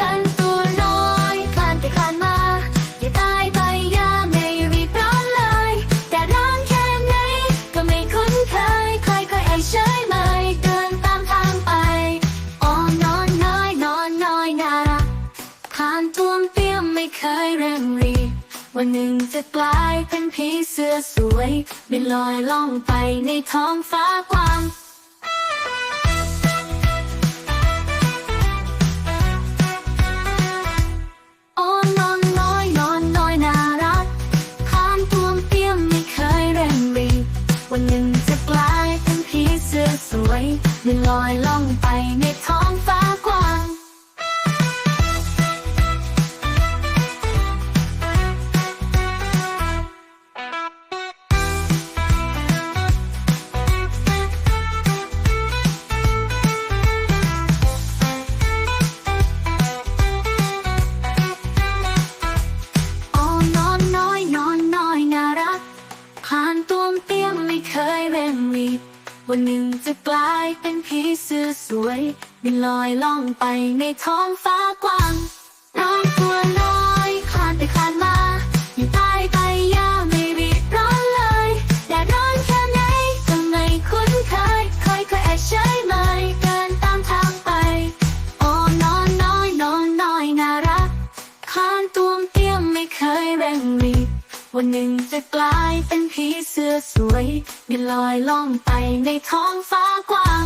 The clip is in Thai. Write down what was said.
ลันตัวน้อยคลานไปคลานมาอย่าตายไปอย่าไม่รีบร้อนเลยแต่ร้อนแค่ไหนก็ไม่คุ้นเคยค่อยเฉยเมยเดินตามทางไปอ๋อนอนน้อยนอนน้อยน่ารักผ่านตัวเปี้ยมไม่เคยเร่งรีวันหนึ่งจะกลายเป็นผีเสื้อสวยบินลอยล่องไปในท้องฟ้ากว้าง วันหนึ่งจะกลายเป็นผีเสื้อสวยบินลอยล่องไปในท้องฟ้ากว้าง เคยเร่งรีบวันหนึ่งจะกลายเป็นผีเสื้อสวยบินลอยล่องไปในท้องฟ้ากว้างน้องตัวน้อยคลานไปคลานมาอยู่ใต้ใบหญ้าไม่รีบร้อนเลยแดดร้อนแค่ไหนก็ไม่คุ้นเคยค่อยแอบเฉยเมยเดินตามทางไป โอ้นอนน้อยนอนน้อยน่ารักคลานตัวเตี้ยมไม่เคยเร่งรีบ วันหนึ่งจะกลายเป็นผีเสื้อสวยบินลอยล่องไปในท้องฟ้ากว้าง